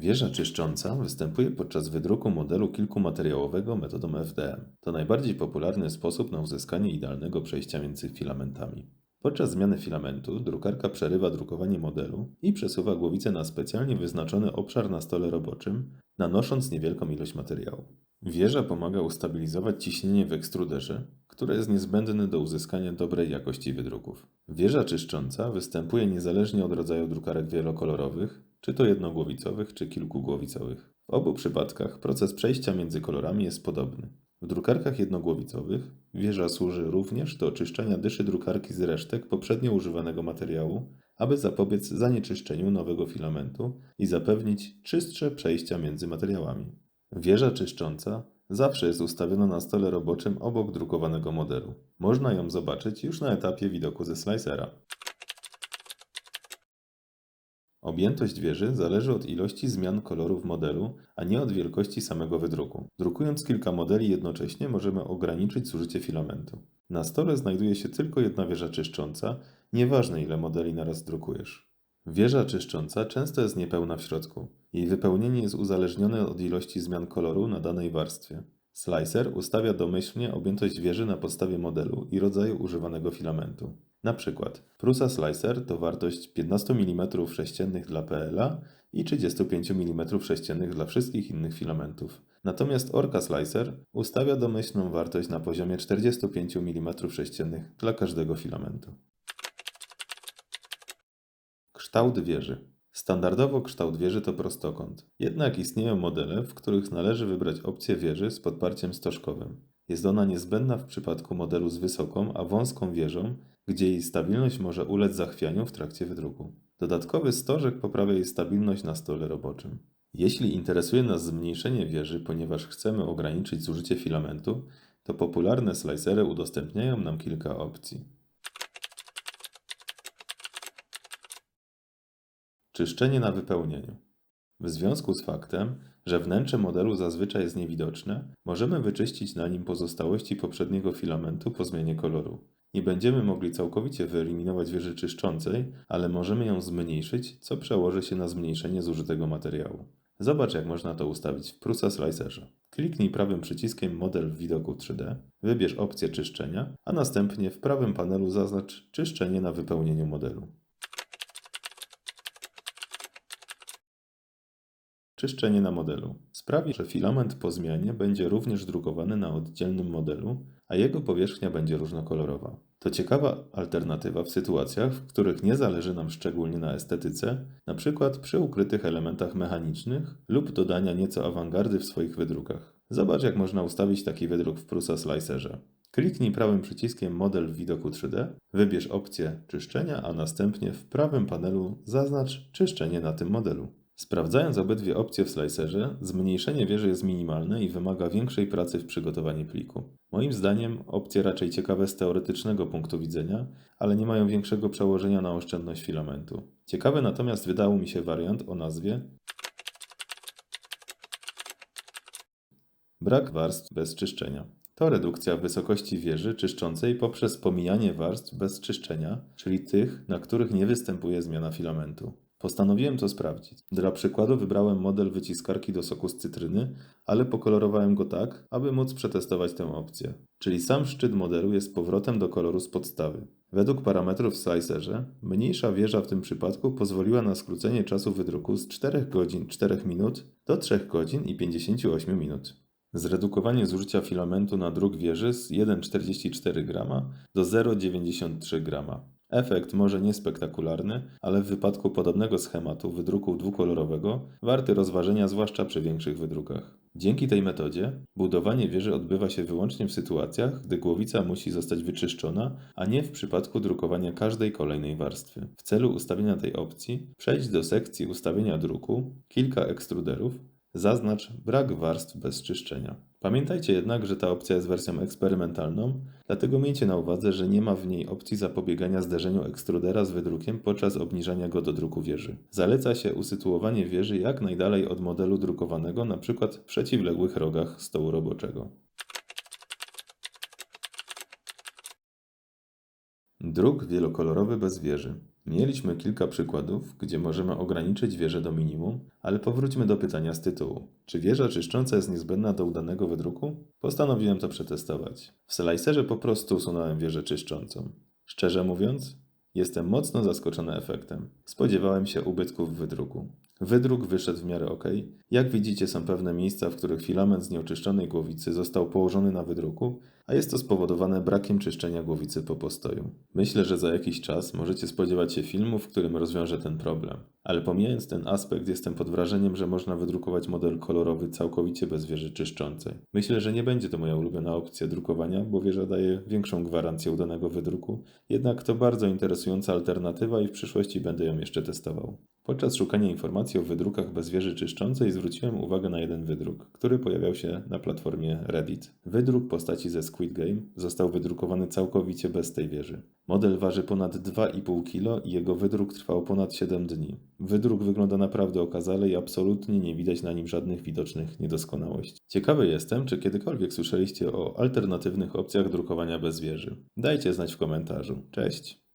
Wieża czyszcząca występuje podczas wydruku modelu kilkumateriałowego metodą FDM. To najbardziej popularny sposób na uzyskanie idealnego przejścia między filamentami. Podczas zmiany filamentu drukarka przerywa drukowanie modelu i przesuwa głowicę na specjalnie wyznaczony obszar na stole roboczym, nanosząc niewielką ilość materiału. Wieża pomaga ustabilizować ciśnienie w ekstruderze, które jest niezbędne do uzyskania dobrej jakości wydruków. Wieża czyszcząca występuje niezależnie od rodzaju drukarek wielokolorowych, czy to jednogłowicowych, czy kilkugłowicowych. W obu przypadkach proces przejścia między kolorami jest podobny. W drukarkach jednogłowicowych wieża służy również do oczyszczania dyszy drukarki z resztek poprzednio używanego materiału, aby zapobiec zanieczyszczeniu nowego filamentu i zapewnić czystsze przejścia między materiałami. Wieża czyszcząca zawsze jest ustawiona na stole roboczym obok drukowanego modelu. Można ją zobaczyć już na etapie widoku ze slicera. Objętość wieży zależy od ilości zmian kolorów modelu, a nie od wielkości samego wydruku. Drukując kilka modeli jednocześnie możemy ograniczyć zużycie filamentu. Na stole znajduje się tylko jedna wieża czyszcząca, nieważne ile modeli naraz drukujesz. Wieża czyszcząca często jest niepełna w środku. Jej wypełnienie jest uzależnione od ilości zmian koloru na danej warstwie. Slicer ustawia domyślnie objętość wieży na podstawie modelu i rodzaju używanego filamentu. Na przykład Prusa Slicer to wartość 15 mm sześciennych dla PLA i 35 mm sześciennych dla wszystkich innych filamentów. Natomiast Orca Slicer ustawia domyślną wartość na poziomie 45 mm sześciennych dla każdego filamentu. Kształt wieży. Standardowo kształt wieży to prostokąt. Jednak istnieją modele, w których należy wybrać opcję wieży z podparciem stożkowym. Jest ona niezbędna w przypadku modelu z wysoką, a wąską wieżą, gdzie jej stabilność może ulec zachwianiu w trakcie wydruku. Dodatkowy stożek poprawia jej stabilność na stole roboczym. Jeśli interesuje nas zmniejszenie wieży, ponieważ chcemy ograniczyć zużycie filamentu, to popularne slicery udostępniają nam kilka opcji. Czyszczenie na wypełnieniu. W związku z faktem, że wnętrze modelu zazwyczaj jest niewidoczne, możemy wyczyścić na nim pozostałości poprzedniego filamentu po zmianie koloru. Nie będziemy mogli całkowicie wyeliminować wieży czyszczącej, ale możemy ją zmniejszyć, co przełoży się na zmniejszenie zużytego materiału. Zobacz, jak można to ustawić w Prusa Slicerze. Kliknij prawym przyciskiem Model w widoku 3D, wybierz opcję czyszczenia, a następnie w prawym panelu zaznacz czyszczenie na wypełnieniu modelu. Czyszczenie na modelu sprawi, że filament po zmianie będzie również drukowany na oddzielnym modelu, a jego powierzchnia będzie różnokolorowa. To ciekawa alternatywa w sytuacjach, w których nie zależy nam szczególnie na estetyce, np. przy ukrytych elementach mechanicznych lub dodania nieco awangardy w swoich wydrukach. Zobacz, jak można ustawić taki wydruk w Prusa Slicerze. Kliknij prawym przyciskiem Model w widoku 3D, wybierz opcję czyszczenia, a następnie w prawym panelu zaznacz czyszczenie na tym modelu. Sprawdzając obydwie opcje w slicerze, zmniejszenie wieży jest minimalne i wymaga większej pracy w przygotowaniu pliku. Moim zdaniem opcje raczej ciekawe z teoretycznego punktu widzenia, ale nie mają większego przełożenia na oszczędność filamentu. Ciekawy natomiast wydał mi się wariant o nazwie Brak warstw bez czyszczenia. To redukcja wysokości wieży czyszczącej poprzez pomijanie warstw bez czyszczenia, czyli tych, na których nie występuje zmiana filamentu. Postanowiłem to sprawdzić. Dla przykładu wybrałem model wyciskarki do soku z cytryny, ale pokolorowałem go tak, aby móc przetestować tę opcję. Czyli sam szczyt modelu jest powrotem do koloru z podstawy. Według parametrów w slicerze, mniejsza wieża w tym przypadku pozwoliła na skrócenie czasu wydruku z 4 godzin 4 minut do 3 godzin i 58 minut. Zredukowanie zużycia filamentu na druk wieży z 1,44 g do 0,93 g. Efekt może niespektakularny, ale w wypadku podobnego schematu wydruku dwukolorowego warty rozważenia zwłaszcza przy większych wydrukach. Dzięki tej metodzie budowanie wieży odbywa się wyłącznie w sytuacjach, gdy głowica musi zostać wyczyszczona, a nie w przypadku drukowania każdej kolejnej warstwy. W celu ustawienia tej opcji przejdź do sekcji ustawienia druku, kilka ekstruderów, Zaznacz brak warstw bez czyszczenia. Pamiętajcie jednak, że ta opcja jest wersją eksperymentalną, dlatego miejcie na uwadze, że nie ma w niej opcji zapobiegania zderzeniu ekstrudera z wydrukiem podczas obniżania go do druku wieży. Zaleca się usytuowanie wieży jak najdalej od modelu drukowanego, np. w przeciwległych rogach stołu roboczego. Druk wielokolorowy bez wieży. Mieliśmy kilka przykładów, gdzie możemy ograniczyć wieżę do minimum, ale powróćmy do pytania z tytułu. Czy wieża czyszcząca jest niezbędna do udanego wydruku? Postanowiłem to przetestować. W slicerze po prostu usunąłem wieżę czyszczącą. Szczerze mówiąc, jestem mocno zaskoczony efektem. Spodziewałem się ubytków w wydruku. Wydruk wyszedł w miarę ok. Jak widzicie, są pewne miejsca, w których filament z nieoczyszczonej głowicy został położony na wydruku, a jest to spowodowane brakiem czyszczenia głowicy po postoju. Myślę, że za jakiś czas możecie spodziewać się filmu, w którym rozwiążę ten problem. Ale pomijając ten aspekt, jestem pod wrażeniem, że można wydrukować model kolorowy całkowicie bez wieży czyszczącej. Myślę, że nie będzie to moja ulubiona opcja drukowania, bo wieża daje większą gwarancję udanego wydruku, jednak to bardzo interesująca alternatywa i w przyszłości będę ją jeszcze testował. Podczas szukania informacji o wydrukach bez wieży czyszczącej zwróciłem uwagę na jeden wydruk, który pojawiał się na platformie Reddit. Wydruk postaci ze Squid Game został wydrukowany całkowicie bez tej wieży. Model waży ponad 2,5 kg i jego wydruk trwał ponad 7 dni. Wydruk wygląda naprawdę okazale i absolutnie nie widać na nim żadnych widocznych niedoskonałości. Ciekawy jestem, czy kiedykolwiek słyszeliście o alternatywnych opcjach drukowania bez wieży. Dajcie znać w komentarzu. Cześć!